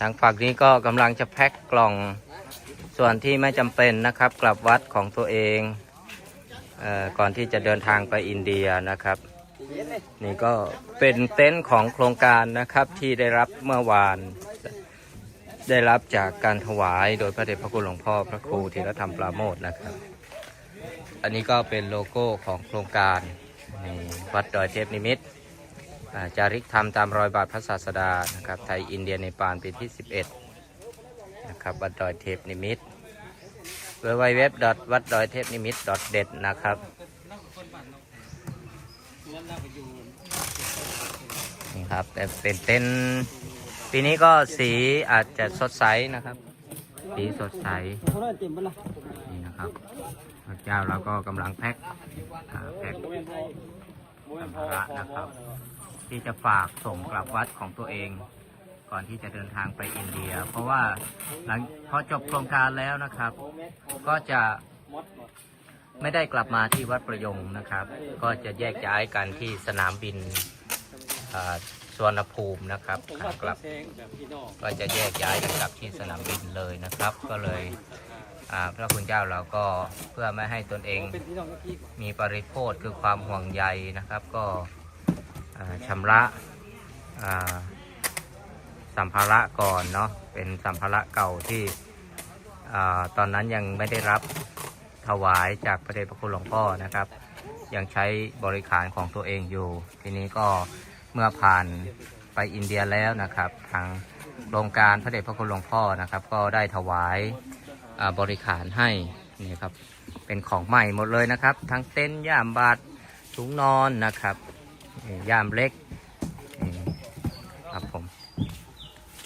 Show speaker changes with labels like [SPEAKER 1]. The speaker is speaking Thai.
[SPEAKER 1] ทางฝั่งนี้ก็กำลังจะแพ็คกล่องส่วนที่ไม่จำเป็นนะครับ กลับวัดของตัวเองเออก่อนที่จะเดินทางไปอินเดียนะครับ นี่ก็เป็นเต็นท์ของโครงการนะครับที่ได้รับเมื่อวาน ได้รับจากการถวายโดยพระเดชพระคุณหลวงพ่อพระครูธีรธรรมปราโมทนะครับ อันนี้ก็เป็นโลโก้ของโครงการนี่วัดดอยเทพนิมิตร จาริกธรรมตามรอยบาทพระศาสดานะครับไทยอินเดียในปานปีที่ 11นะครับวัดดอยเทพนิมิตเว็บไเว็บวัดดอยเทพนิมิตรเด็ดนะครับนี่ครับแต่เป็นเต้นปีนี้ก็สีอาจจะสดใสนะครับ สีสดใสนี่นะครับพระเจ้าเราก็กำลังแพ็คแพ็คสัมภาระนะครับ ที่จะฝากส่งกลับวัดของตัวเอง ก่อนที่จะเดินทางไปอินเดีย เพราะว่าหลังพอจบโครงการแล้วนะครับ ก็จะไม่ได้กลับมาที่วัดประยงนะครับ ก็จะแยกย้ายกันที่สนามบินอ่าสวนภูมินะครับขากลับ ก็จะแยกย้ายกันกลับที่สนามบินเลยนะครับ ก็เลยพระคุณเจ้าเราก็เพื่อไม่ให้ตนเองมีปริโภทคือความห่วงใยนะครับ ก็ ชำระสัมภาระก่อนเนาะเป็นสัมภาระเก่าที่อตอนนั้นยังไม่ได้รับถวายจากพระเดชพระคุณหลวงพ่อนะครับ ยังใช้บริขารของตัวเองอยู่ ทีนี้ก็เมื่อผ่านไปอินเดียแล้วนะครับ ทางโครงการพระเดชพระคุณหลวงพ่อนะครับ ก็ได้ถวายาบริขารให้นี่ครับเป็นของใหม่หมดเลยนะครับ ทั้งเต็นท์ย่ามบาดถุงนอนนะครับ ย่ามเล็ก